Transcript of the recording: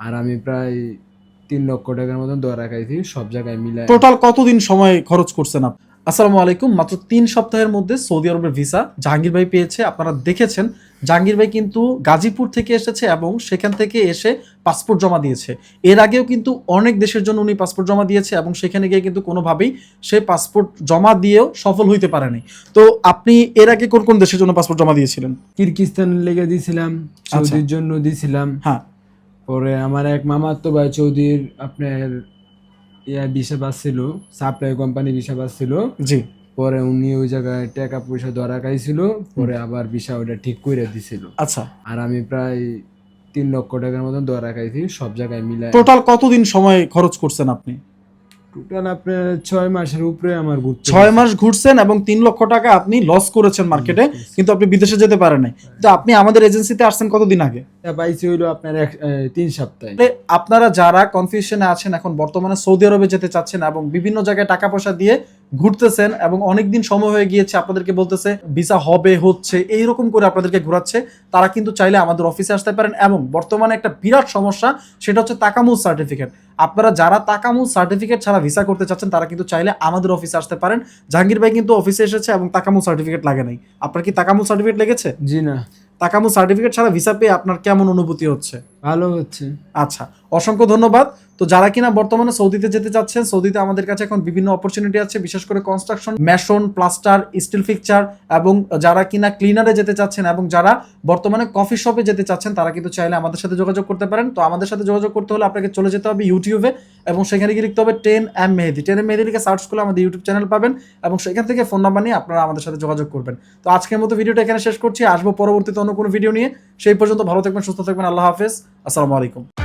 আর আমি প্রায় তিন লক্ষ টাকার মতন দরা খাইছি সব জায়গায় মিলাই টোটাল কতদিন সময় খরচ করছেন আপনি? আসসালামু আলাইকুম। মাত্র তিন সপ্তাহের মধ্যে সৌদি আরবের ভিসা জাহাঙ্গীর ভাই পেয়েছে। আপনারা দেখেছেন জাহাঙ্গীর ভাই কিন্তু গাজীপুর থেকে এসেছে এবং সেখান থেকে এসে পাসপোর্ট জমা দিয়েছে। এর আগেও কিন্তু অনেক দেশের জন্য উনি পাসপোর্ট জমা দিয়েছে এবং সেখানে গিয়ে কিন্তু কোনোভাবেই সে পাসপোর্ট জমা দিয়েও সফল হইতে পারেনি তো আপনি এর আগে কোন কোন দেশের জন্য পাসপোর্ট জমা দিয়েছিলেন? কিরকিস্তান লেগে দিছিলাম সৌদির জন্য দিয়েছিলাম হ্যাঁ। পরে আমার এক মামাতো ভাই চৌধুরীর আপনার ইয়া ভিসা পাচ্ছিল সাপ্লাই কোম্পানি ভিসা পাচ্ছিল জি। পরে উনি ওই জায়গায় টাকা পয়সা ধরা খাইছিল পরে আবার ভিসা ওটা ঠিক করে দিছিল। আচ্ছা। আর আমি প্রায় তিন লক্ষ টাকার মতন ধরা খাইছি সব জায়গায় মিলে টোটাল কতদিন সময় খরচ করছেন আপনি? টোটাল আপনার ছয় মাসের উপরে আমার ঘুরতে ছয় মাস ঘুরছেন এবং তিন লক্ষ টাকা আপনি লস করেছেন মার্কেটে কিন্তু আপনি বিদেশে যেতে পারেন নাই। তো আপনি আমাদের এজেন্সিতে আসছেন কতদিন আগে? পাইছি হইল আপনার এক তিন সপ্তাহে। আপনারা যারা কনফিউশনে আছেন এখন বর্তমানে সৌদি আরবে যেতে চাচ্ছেন এবং বিভিন্ন জায়গায় টাকা পয়সা দিয়ে ঘুরতেছেন এবং অনেকদিন সময় হয়ে গিয়েছে আপনাদেরকে বলতেছে ভিসা হবে হচ্ছে এইরকম করে আপনাদেরকে ঘোরাচ্ছে। তারা কিন্তু চাইলে আমাদের অফিসে আসতে পারেন এবং বর্তমানে একটা বিরাট সমস্যা সেটা হচ্ছে তাকামুল সার্টিফিকেট আপনারা যারা তাকামুল সার্টিফিকেট ছাড়া ভিসা করতে চাচ্ছেন তারা কিন্তু চাইলে আমাদের অফিসে আসতে পারেন। জাহাঙ্গীর ভাই কিন্তু অফিসে এসেছে এবং তাকামুল সার্টিফিকেট লাগে নাই। আপনার কি তাকামুল সার্টিফিকেট লেগেছে? জি না। তাকামুল সার্টিফিকেট ছাড়া ভিসা পেয়ে আপনার কেমন অনুভূতি হচ্ছে? ভালো হচ্ছে। আচ্ছা অসংখ্য ধন্যবাদ। তো যারা কিনা বর্তমানে সৌদিতে যেতে চাচ্ছেন, সৌদিতে আমাদের কাছে এখন বিভিন্ন অপরচুনিটি আছে, বিশেষ করে construction mason plaster steel fixture এবং যারা কিনা ক্লিনারে যেতে চাচ্ছেন এবং যারা বর্তমানে কফি শপে যেতে চাচ্ছেন, তারা কিন্তু চাইলে আমাদের সাথে যোগাযোগ করতে পারেন। তো আমাদের সাথে যোগাযোগ করতে হলে আপনাকে চলে যেতে হবে ইউটিউবে এবং সেখানে গিয়ে লিখতে হবে ten M Mehedi. Ten M Mehedi লিখে সার্চ করলে আমাদের ইউটিউব চ্যানেল পাবেন এবং সেখান থেকে ফোন নাম্বার নিয়ে আপনারা আমাদের সাথে যোগাযোগ করবেন। তো আজকের মতো ভিডিওটা এখানে শেষ করছি। আসব পরবর্তীতে অন্য কোনো ভিডিও নিয়ে। সেই পর্যন্ত ভালো থাকবেন, সুস্থ থাকবেন। আল্লাহ হাফেজ। আসসালামু আলাইকুম।